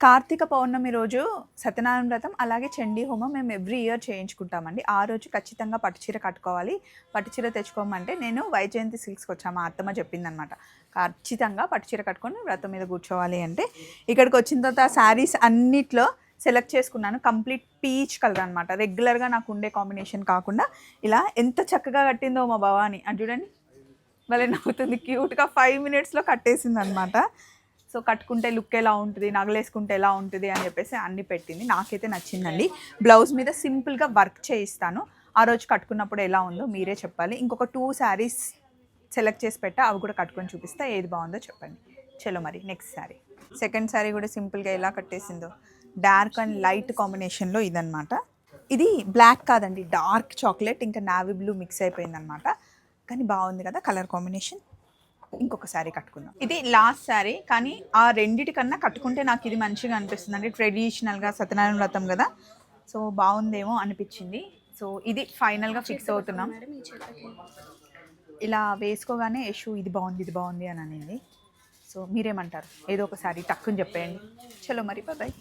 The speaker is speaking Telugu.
కార్తీక పౌర్ణమి రోజు సత్యనారాయణ వ్రతం అలాగే చండీ హోమం మేము ఎవ్రీ ఇయర్ చేయించుకుంటామండి. ఆ రోజు ఖచ్చితంగా పట్టుచీర కట్టుకోవాలి. పట్టుచీర తెచ్చుకోమంటే నేను వైజయంతి సిల్క్స్కి వచ్చాను మా అత్తమ్మ చెప్పిందనమాట ఖచ్చితంగా పట్టుచీర కట్టుకొని వ్రతం మీద కూర్చోవాలి అంటే. ఇక్కడికి వచ్చిన తర్వాత శారీస్ అన్నిట్లో సెలెక్ట్ చేసుకున్నాను. కంప్లీట్ పీచ్ కలర్ అనమాట రెగ్యులర్గా నాకు ఉండే కాంబినేషన్ కాకుండా ఇలా ఎంత చక్కగా కట్టిందో మా భవాని. అని చూడండి. భలే నవ్వుతుంది. క్యూట్గా ఫైవ్ మినిట్స్లో కట్టేసింది అనమాట సో కట్టుకుంటే లుక్ ఎలా ఉంటుంది నగలేసుకుంటే ఎలా ఉంటుంది అని చెప్పేసి అన్ని పెట్టింది. నాకైతే నచ్చిందండి. బ్లౌజ్ మీద సింపుల్గా వర్క్ చేయిస్తాను. ఆ రోజు కట్టుకున్నప్పుడు ఎలా ఉందో మీరే చెప్పాలి. ఇంకొక టూ శారీస్ సెలెక్ట్ చేసి పెట్టా. అవి కూడా కట్టుకొని చూపిస్తా. ఏది బాగుందో చెప్పండి. చలో మరి నెక్స్ట్ శారీ సెకండ్ శారీ కూడా సింపుల్గా ఎలా కట్టేసిందో. డార్క్ అండ్ లైట్ కాంబినేషన్లో ఇదనమాట ఇది బ్లాక్ కాదండి డార్క్ చాక్లెట్ ఇంకా నావీ బ్లూ మిక్స్ అయిపోయిందనమాట కానీ బాగుంది కదా కలర్ కాంబినేషన్ ఇంకొక శారీ కట్టుకుందాం. ఇది లాస్ట్ శారీ కానీ ఆ రెండిటి కన్నా కట్టుకుంటే నాకు ఇది మంచిగా అనిపిస్తుంది అంటే ట్రెడిషనల్గా సత్యనారాయణ వ్రతం కదా. సో బాగుందేమో అనిపించింది. సో ఇది ఫైనల్గా ఫిక్స్ అవుతున్నాం. ఇలా వేసుకోగానే యశు ఇది బాగుంది ఇది బాగుంది అని అనింది. సో మీరేమంటారు? ఏదో ఒక శారీ టక్కుని చెప్పేయండి. చలో మరి బాయ్